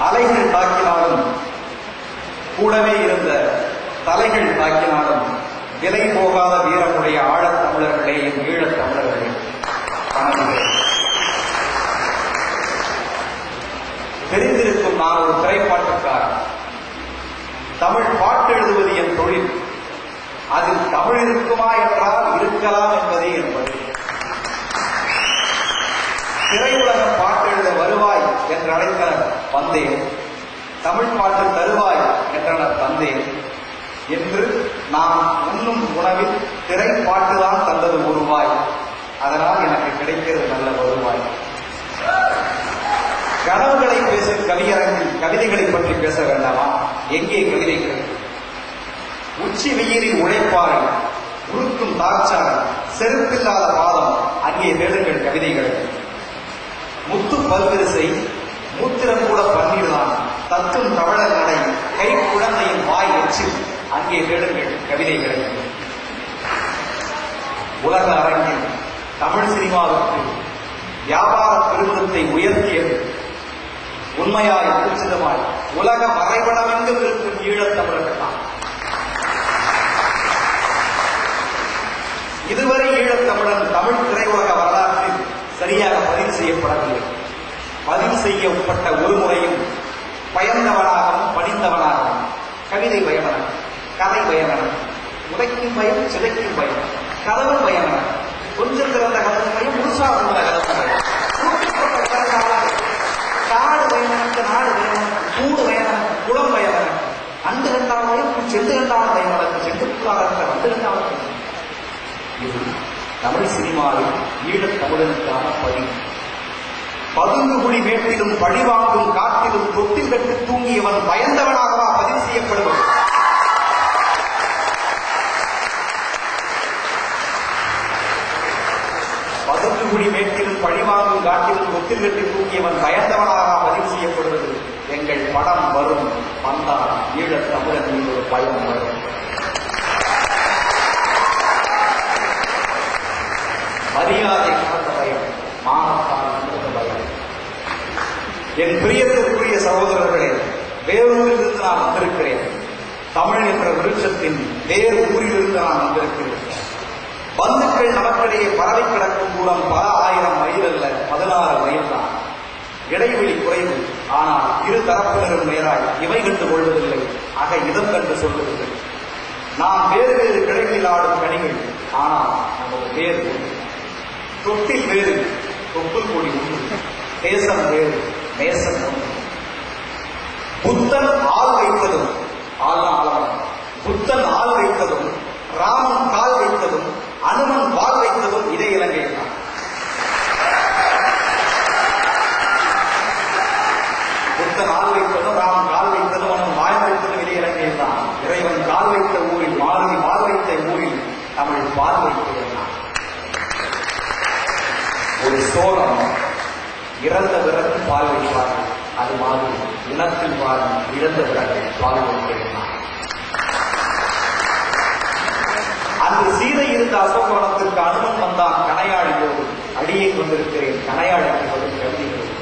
அலைகள் தாக்கினாலும் கூடவே இருந்த தலைகள் தாக்கினாலும் விலை போகாத வீரமுடைய ஆழத் தமிழர்களே என் ஈழத் தமிழர்களே தெரிந்திருக்கும் நான் ஒரு திரைப்பாட்டுக்காரன். தமிழ் பாட்டு எழுதுவது என் தொழில். அதில் தமிழ் இருக்குமா என்றால் இருக்கலாம் என்பதே என்பது திரையுலக பாட்டு எழுத வருவாய் என்று அழைத்தனர் வந்தேன் தமிழ் பாட்டு தருவாய் என்றனர் தந்தேன் என்று நாம் உண்ணும் உணவில் திரைப்பாட்டுதான் தந்தது ஒருவாய் அதனால் எனக்கு கிடைக்கிறது நல்ல வருவாய். கனவுகளை பேசும் கவியரங்கில் கவிதைகளை பற்றி பேச வேண்டாமா? எங்கே கவிதைகள்? உச்சி வெயிலில் உழைப்பாறை உருக்கும் தாச்சாரம் செருப்பில்லாத பாதம் அங்கே தேடுங்கள் கவிதைகள். முத்து பல்வரிசை மூத்திரம் கூட பண்ணிடுதான் தத்தும் தவழர் நடை. கை குழந்தையின் வாய் வச்சு அங்கே தேடுங்கள் கவிதைகளை. உலக அரங்கில் தமிழ் சினிமாவுக்கு வியாபார பெருமிதத்தை உயர்த்திய உண்மையாய் உச்சிதமாய் உலக மறைபடமெங்கும் இருக்கும் ஈழத்தமிழர்கள் தான் இதுவரை ஈழத்தமிழன் தமிழ் திரையுலக வரலாற்றில் சரியாக பதிவு செய்யப்படவில்லை. செய்யப்பட்ட ஒரு முறையும் பயந்தவனாகவும் பணிந்தவனாகவும் கவிதை பயமனம் கதை பயமனம் உதைக்கும் பயம் சிதைக்கும் பயம் கதவு பயமனம் கொஞ்சம் திறந்த கதவு பயம் முழுசா உள்ள கதவு பயம். காடு பயமனக்கு நாடு பயமனக்கு கூடு பயமனக்கு குளம் பயமனக்கு அண்டு கண்டால் பயம் செண்டு பயமனத்து பயமனக்கு செண்டுக்குள்ளாக வந்து கண்டாலும் இது தமிழ் சினிமாவில் ஈழத் தமிழனுக்கான பதிவு. பதுங்கு குடி மேட்டிலும் பழிவாங்கும் காத்திலும் தொட்டில் கட்டு தூங்கியவன் பயந்தவனாகவா பதிவு செய்யப்படுவது? பதுங்கு குடி மேட்டிலும் பழிவாங்கும் காட்டிலும் தொட்டில் கட்டு தூங்கியவன் பயந்தவனாக பதிவு செய்யப்படுவது? எங்கள் படம் வரும். வந்தால் ஈழத் தமிழன் மீது ஒரு பயம் வரும் மரியாதை கலந்த பயம் மானத்தால் கலந்த பயம் என் பிரியத்திற்குரிய சகோதரர்களே வேறூரிலிருந்து நான் வந்திருக்கிறேன். தமிழ் என்ற விருட்சத்தின் வேறு ஊரிலிருந்து நான் வந்திருக்கிறேன். பந்துக்கள் நமக்கிடையே பரவி கிடக்கும் தூரம் பல ஆயிரம் மைல் அல்ல பதினாறு மைல் தான். இடைவெளி குறைவு ஆனால் இரு தரப்பினரும் நேராய் இவை கண்டு கொள்வதில்லை ஆக இதம் கண்டு சொல்வதில்லை. நாம் வேறு வேறு கிளைகளில் ஆடும் கனிகள் ஆனால் நமது வேறு தொட்டில் வேறு தொப்புள் கொடி தேசம் வேறு. நேசம் புத்தன் ஆள் வைத்ததும் ஆள்னா புத்தன் ஆள் வைத்ததும் ராமன் கால் வைத்ததும் அனுமன் வால் வைத்ததும் இதே இலங்கையில் தான். புத்தன் ஆள் வைத்ததும் ராமன் கால் வைத்ததும் அனுமன் வாய் வைத்ததும் இதே இலங்கையில் தான். இறைவன் கால் வைத்த ஊரில் மாருதி வால் வைத்த ஊரில் தமிழ் வால் வைத்ததுதான் ஒரு சோழம் இறந்த வைப்பார்கள் மாதிரி இனத்தில் பால் இழந்த பிறகு பால் அந்த அன்று சீதை இருந்த அசோகவனத்திற்கு அனுமன் வந்தான். கனையாடியோடு அடியை கொண்டிருக்கிறேன். கனையாடிக்கு கவிதைகள்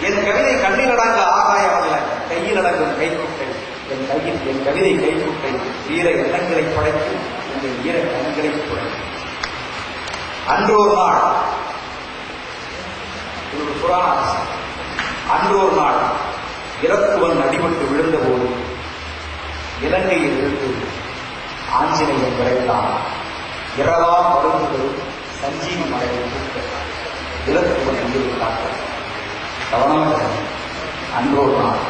என் கவிதை கண்ணிலடங்க ஆகாயம் அல்ல. கையில் அடங்கும் கைக்குட்டை என் கையில் என் கவிதை கைக்குட்டை வீர இனங்களை படைத்து என் வீர கண்களை படைத்து. அன்றொரு நாள் ஒரு புராண விஷயம். அன்றொரு நாள் இறக்குவன் அடிபட்டு விழுந்தபோது இலங்கையில் இருந்து ஆஞ்சநேயன் விரைந்தான். இரவா மருந்துகள் சஞ்சீவி மலையை கூட்ட இலக்குவன் உயிரை கவனமாக அன்றோடு நாள்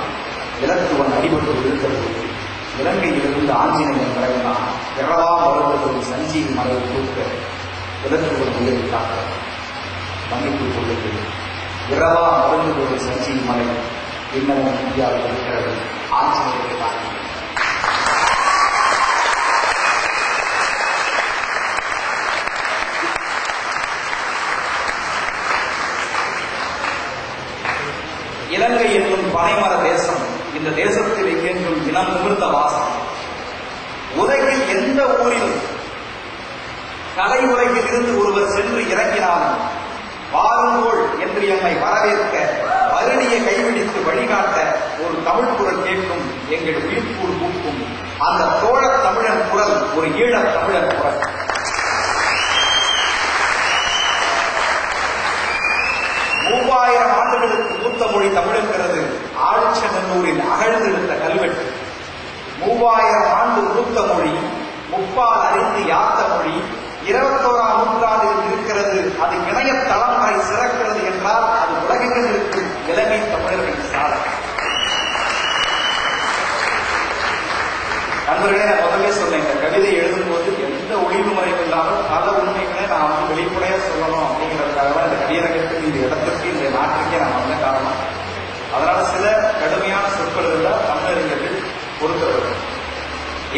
இலக்குவன் அடிபட்டு விழுந்தபோது இலங்கையிலிருந்து ஆஞ்சநேயன் விரைந்தான். இரவா மருந்துகள் சஞ்சீவி மலையை கூட்ட இலக்குவன் உயிரை மன்னிப்பு கொள்ளுகிறேன் இரவா இரவா மருந்துகள் சஞ்சீவி மலை. இன்னமும் இந்தியாவில் இருக்கிறது. ஆஞ்சநேயரை காக்க இலங்கை என்னும் பனைமர தேசம் இந்த தேசத்தில் இயங்கும் இனம் நிமிர்ந்த வாசம். உலகில் எந்த ஊரிலும் கலை உலகில் இருந்து ஒருவர் சென்று இறங்கினாலும் வாருங்கோள் என்று எம்மை வரவேற்க வருடிய கைவிடித்து வழிகாட்ட ஒரு தமிழ் குரல் கேட்கும் எங்கள் உயிர்ப்பூர் ஊக்கும் அந்த தோழ தமிழன் குரல் ஒரு ஈழ தமிழன் குரல். மூவாயிரம் ஆண்டுகளுக்கு மூத்த மொழி தமிழுங்கிறது ஆழ்ச்சநல்லூரில் அகழ்ந்திருந்த கல்வெட்டு. மூவாயிரம் ஆண்டு மூத்த மொழி முப்பால் அறிந்து யாத்த மொழி இருபத்தோராம் நூற்றாண்டில் இருக்கிறது. அது இணையத்தளம் தலைமுறை சிறக்கிறது என்றால் அது உலகெங்கில் இருக்கும் இலங்கை தமிழர்களின் சாதனை. நண்பர்களே நான் முதல்ல சொன்னேன் இந்த கவிதை எழுதும்போது எந்த ஒளிவு முறையும் இல்லாமல் பல உண்மைகளை நான் வந்து வெளிப்படையா சொல்லணும் அப்படிங்கிறதுக்காக தான் இந்த கடிதகத்துக்கு இந்த இடத்திற்கு இந்த நாட்டிற்கே நான் வந்த காரணம் அதனால சில கடுமையான சொற்கள் இருந்தால் தமிழறிஞர்கள் பொறுத்தவர்கள்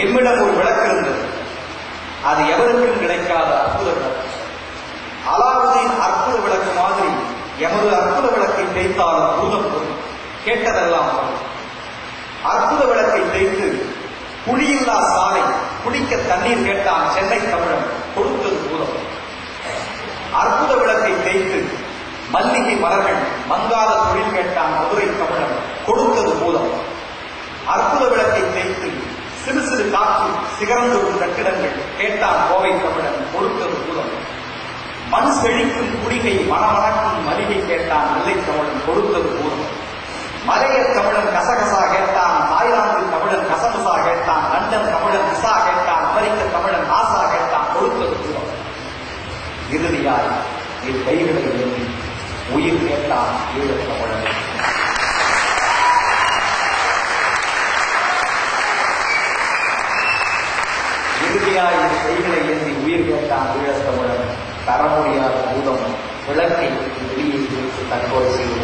எம்மிடம் ஒரு விளக்கு இருந்தது அது எவருக்கும் கிடைக்காத அற்புத விளக்கு அலாவுதீன் அற்புத விளக்கு மாதிரி எமது அற்புத செய்தாலும் தேய்த்தாலும் கேட்டதெல்லாம் அற்புத விளக்கை தேய்த்து குழியில்லா சாலை குடிக்க தண்ணீர் கேட்டான் சென்னை தமிழன் கொடுத்தது பூதம். அற்புத விளக்கை தேய்த்து மல்லிகை மலர்கள் மங்காத தொழில் கேட்டான் மதுரை தமிழன் கொடுத்தது பூதம். அற்புத விளக்கை தேய்த்து சிறு சிறு காற்று சிகரந்தொடும் கட்டிடங்கள் கேட்டான் கோவை தமிழன் கொடுத்தது மனு செழிக்கும் குடிகை மணமணக்கும் மளிகை கேட்டான் மல்லை தமிழன் கொடுத்தது போதும். மலைய தமிழன் கசகசா கேட்டான் தாய்லாந்து தமிழன் கசகசா கேட்டான் லண்டன் தமிழன் விசா கேட்டான் அமெரிக்க தமிழன் நாசா கேட்டான் கொடுத்தது போதும். இறுதியாய் என் கைகளை ஏந்தி உயிர் கேட்டான் ஈழத் தமிழன் இறுதியாய் என் கைகளை ஏந்தி உயிர் கேட்டான் ஈழத் தமிழன் தர முடியாத பூதம் விளக்கை வெளியே தற்போது தற்கொலை செய்து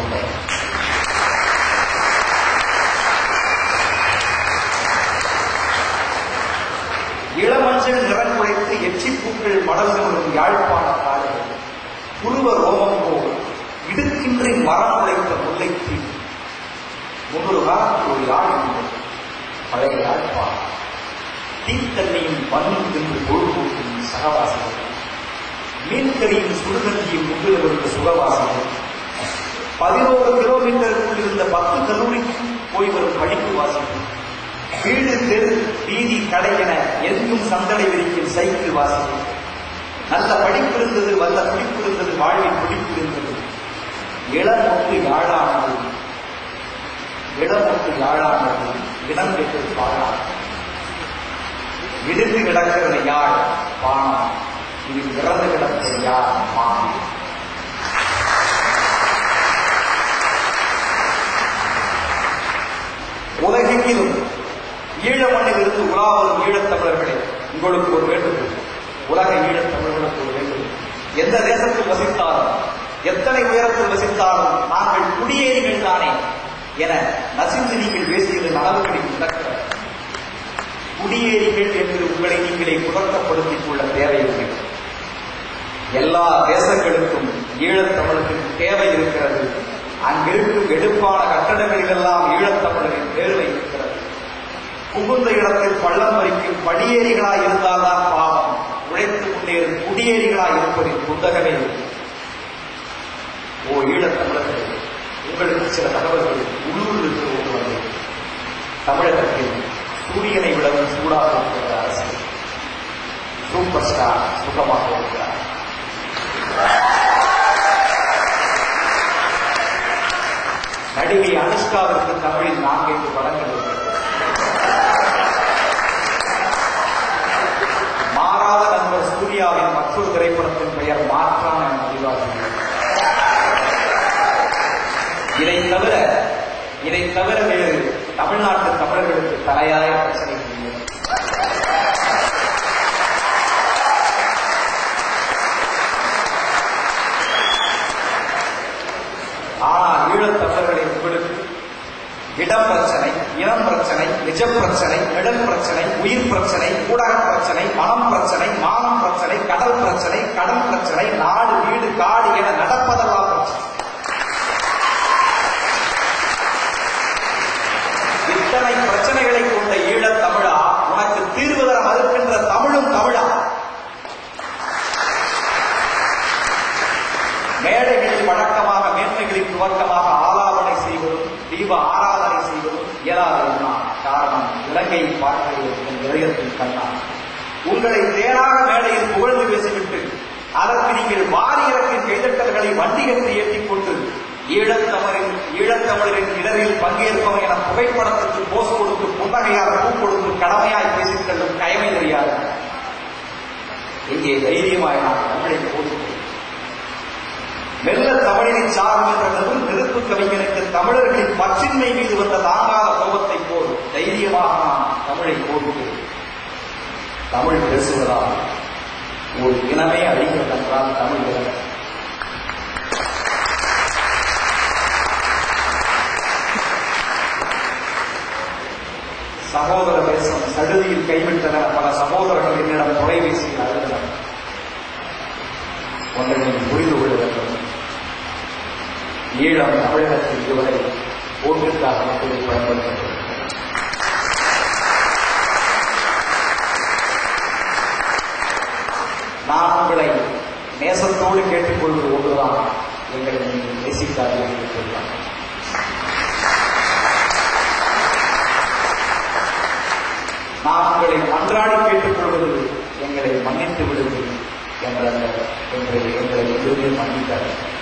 இளமஞ்சள் நிறம் குறைத்து எச்சிப்பூக்கள் மடல்களும் யாழ்ப்பாண காடுகள் புருவ ரோமம் போல் இடுக்கின்றி மரம் உழைத்த முல்லைக்கு முன்னொரு காலத்தில் ஒரு யாழ் உண்டு பழைய யாழ்ப்பாணம். தீத்தண்ணியும் மண்ணும் தின்று பொழுதுபோக்கும் சகவாசம். மீன்கறியும் சுடுகஞ்சியும் முன்பிலிருந்த சுகவாசம். பதினோரு கிலோமீட்டருக்குள் இருந்த பத்து கல்லூரிக்கு போய் வரும் படிப்பு வாசிகள் வீடு தெரு வீதி கடை என எங்கும் சந்தடை விரிக்கும் சைக்கிள் வாசம் நல்ல படிப்பு இருந்தது வல்ல பிடிப்பு இருந்தது வாழ்வில் பிடிப்பு இருந்தது. இளமொட்டு யாழானது. இளமொட்டு யாழானது. இடம் பெற்று பாழானது. விழுந்து கிடக்கிறது யாழ் பானம் இது இறந்து கிடக்கிறது மாறி? உலகெங்கிலும் ஈழ மண்ணில் இருந்து உலாவரும் ஈழத்தமிழர்களே உங்களுக்கு ஒரு வேண்டுகோள். உலக ஈழத்தமிழர்களுக்கு ஒரு வேண்டுகோள். எந்த தேசத்தில் வசித்தாலும் எத்தனை உயரத்தில் வசித்தாலும் நாங்கள் குடியேறிகள் தானே என நசிந்து நீங்கள் பேசியது நனவுகளில் நடக்கிறது குடியேறிகள் என்று உங்களை நீங்களே புதக்கப்படுத்திக் கொள்ள தேவையில்லை. எல்லா தேசங்களுக்கும் ஈழத்தமிழர்களுக்கு தேவை இருக்கிறது. அங்கிருக்கும் எடுப்பான கட்டடங்களிலெல்லாம் ஈழத்தமிழரின் தேர்வை இருக்கிறது புகுந்த இடத்தில் பள்ளம் வரைக்கும் படியேறிகளாய் இருந்தால்தான் பாவம். உழைத்து முன்னேறும் குடியேறிகளாய் இருப்பதின் புத்தகமே ஓ ஈழத்தமிழர்கள் உங்களுக்கு சில தகவல்கள் உள்ளூர் இருக்கிற தமிழகத்தில் சூரியனை விடவும் சூடாக இருக்கிற அரசு. சூப்பர் ஸ்டார் சுகமாக நடிகை அனுஷ்காவிற்கு தமிழில் நான்கைந்து படங்கள் மாறாத நண்பர் சூர்யாவின் மற்றொரு திரைப்படத்தின் பெயர் மாற்றான் என பதிவாகிறது இதை தவிர இதை தவிர வேறு தமிழ்நாட்டு தமிழர்களுக்கு தலையாய பிரச்சனை இல்லை ஆனால் ஈழத் தமிழர்களை உங்களுக்கு இடம் பிரச்சனை இனம் பிரச்சனை நிஜ பிரச்சனை நிழல் பிரச்சனை உயிர் பிரச்சனை ஊடக பிரச்சனை மனம் பிரச்சனை மானம் பிரச்சனை கடல் பிரச்சனை கடன் பிரச்சனை நாடு வீடு காடு என நடப்பதெல்லாம் பிரச்சனை. இத்தனை பிரச்சனைகளை காரணம் இலங்கை பார்க்கிறது என் இதயத்தின் கண்ணான் உங்களை தேனாக மேடையில் புகழ்ந்து பேசிவிட்டு அதற்கு நீங்கள் வாரியரத்தின் கைதட்டல்களை வண்டிகத்தை ஏற்றிக் கொண்டு ஈழத்தமிழின் ஈழத்தமிழரின் இடரில் பங்கேற்பவர் என புகைப்படத்துக்கு போஸ் கொடுத்து புன்னகையால் பூ கொடுத்து கடமையாய் பேசிக் கொள்ளும் கயமை தெரியாது. இங்கே தைரியமாய் நான் தமிழை போதிக்கிறேன் மெல்ல தமிழினை சார்ந்த என்ற நெருப்பு கவிஞனுக்கு தமிழர்களின் பற்றின்மை மீது வந்த தாங்காத கோபத்தை போல் தைரியமாக நான் தமிழை போட்டு தமிழ் பேசுவதால் ஒரு இனமே அழிக்கப்பட்டால் தமிழ் சகோதர தேசம் சடுதியில் கைவிட்டன பல சகோதரர்கள் என்னிடம் தொலைபேசி அழுதனர் ஒன்றை நீங்கள் புரிந்து கொள்ள வேண்டும். ஈழம் தமிழகத்தில் இதுவரை ஓட்டுக்காக மட்டுமே பயன்படுத்தப்பட்டது. நான் உங்களை நேசத்தோடு கேட்டுக்கொள்வது ஒன்றுதான். எங்களை நீங்கள் நேசிக்காதீர்கள் என்று சொல்லலாம் நான் உங்களை மன்றாடி கேட்டுக்கொள்வது எங்களை மன்னித்து விடுவது என்ற எங்களை எங்களை எதுவுமே மன்னித்தார்.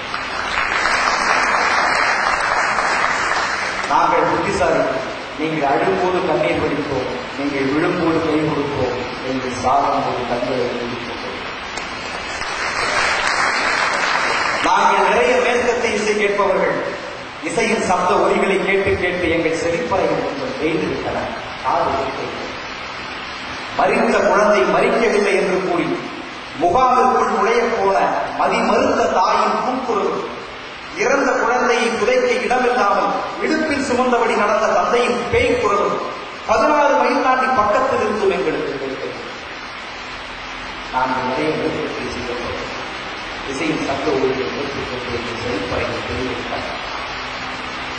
நாங்கள் புத்திசாலி. நீங்கள் அழும்போது கண்ணீர் வடிப்போம். நீங்கள் விழும்போது கை கொடுப்போம். என்று சாகும்போது கண்களை நாங்கள் நிறைய மேற்கத்தை இசை கேட்பவர்கள். இசையின் சப்த ஒலிகளை கேட்டு கேட்டு எங்கள் செழிப்பறைகள் கொஞ்சம் தேய்ந்து விட்டன காது மறித்த குழந்தை மறிக்கவில்லை என்று கூறி முகாமிற்குள் நுழைய போன மதிமறுத்த தாயின் கூக்குரல் இறந்த குழந்தையை புதைக்க இடமில்லாமல் இடுப்பில் சுமந்தபடி நடந்த தந்தையின் பேய் குரலும் பதினாறு மைல் தாண்டி பக்கத்தில் இருந்தும் எங்களுக்கு நாங்கள் நிறைய இசையின் சப்த ஊழியர்கள்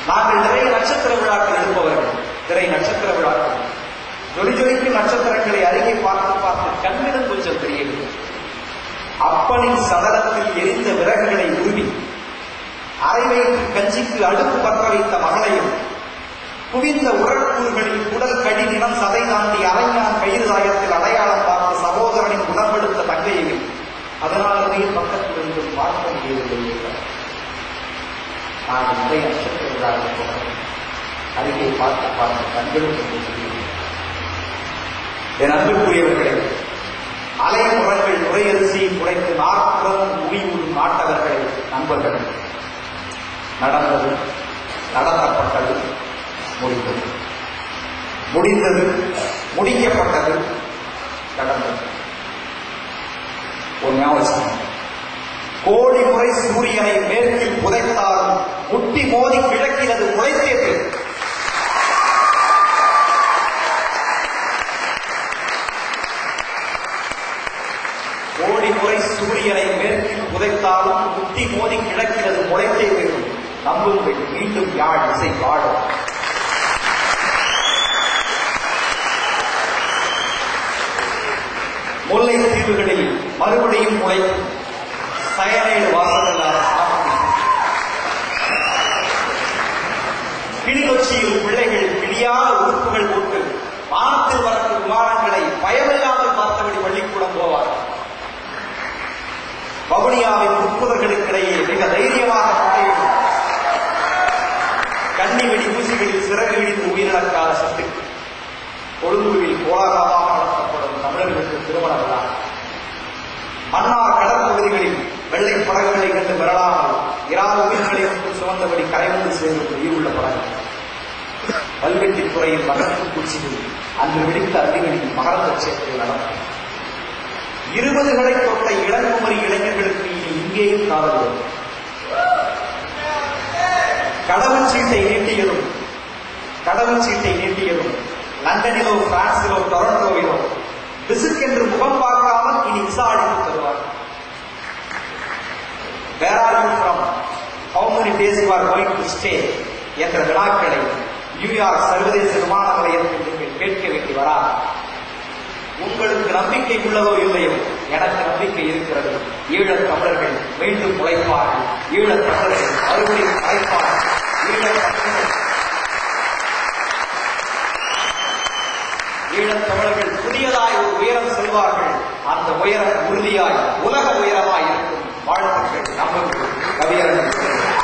நாங்கள் நிறைய நட்சத்திர விழாக்கள் இருப்பவர்கள் திரை நட்சத்திர விழாக்கள். ஜொலி ஜொலிக்கும் நட்சத்திரங்களை அருகே பார்த்து பார்த்து கண்ணிடம் கொஞ்சம் தெரியவில்லை அப்பனின் சதலத்தில் எரிந்த விறகுகளை உருவி அரைவயிற்று கஞ்சிக்கு அடுப்பு பற்ற வைத்த மகளையும் குவிந்த உரக்கூறுகளில் உடல் கடி நிலம் சதை தாண்டி அரைஞான் கயிறு தாயத்தில் அடையாளம் அதனாலேயே பக்கத்தில் இருந்து பார்க்க முடியவில்லை நான் நிறைய நட்சத்திர போகிறேன் அருகே பார்த்து பார்த்து கண்களும் என் அன்புக்குரியவர்களே அலைமுறைகள் நுரையரிசியை குறைத்து நாற்புறம் உயிரும் நாட்டவர்களை நண்பர்கள் நடந்தது நடத்தப்பட்டது முடிந்தது. முடிந்தது முடிக்கப்பட்டது நடந்தது. ஒரு ஞாபகம் கோடி முறை சூரியனை மேற்கில் புதைத்தாலும் முட்டி மோதி கிழக்கினது முளைத்தே பேர் கோடி முறை சூரியனை மேற்கில் புதைத்தாலும் முட்டி மோதி கிழக்கிறது முளைத்தே வேண்டும் நம்புங்கள் மீண்டும் யாழ் இசை பாடும் முல்லை தீவுகளில் மறுபடியும் உழைக்கும் சயனைடு வாசகங்களால் கிளிநொச்சியில் பிள்ளைகள் பிடியாத உறுப்புகள் போட்டு வானத்தில் வரக்கூடிய விமானங்களை பயமில்லாமல் பார்த்தபடி பள்ளிக்கூடம் போவார்கள். வவுனியாவின் உட்புதர்களுக்கிடையே மிக தைரியமாக கண்ணி வெடி ஊசிகளில் சிறகு திருமண விழா மன்னார் கடற்பகுதிகளில் வெள்ளை படகுகளை கண்டு மிரளாமல் இராத உயிர்களை மட்டும் சுமந்தபடி கரைவந்து சேர்ந்து உயிருள்ள படகு கல்வெட்டி துறையில் மகரத்து பூச்சிகள் அன்று வெடித்த அடிகளில் மகரந்த சேர்க்கை நடக்கும் இருபதுகளை தொட்ட இளங்குமரி இளைஞர்களுக்கு இங்கேயும் காதல் கடவுள் சீட்டை நீட்டியதும் கடவுள் சீட்டை நீட்டியதும் லண்டனிலோ பிரான்சிலோ டொரண்டோவிலோ என்று முகம் பார்க்காமல் இனி விசா அடித்து என்ற வினாக்களை நியூயார்க் சர்வதேச விமான நிலையத்தில் நீங்கள் கேட்க வேண்டி வரா உங்களுக்கு நம்பிக்கை உள்ளதோ இல்லையோ எனக்கு நம்பிக்கை இருக்கிறது. ஈழத் தமிழர்கள் மீண்டும் உழைப்பார்கள். ஈழ தமிழர்கள் மறுபடியும் உழைப்பார்கள் ஈழ ஈழ தமிழர்கள் புதியதாய் உயரம் செல்வார்கள். அந்த உயரம் உறுதியாய் உலக உயரமாய் இருக்கும். வாழ்த்துக்கள் நமக்கு கவியரசன்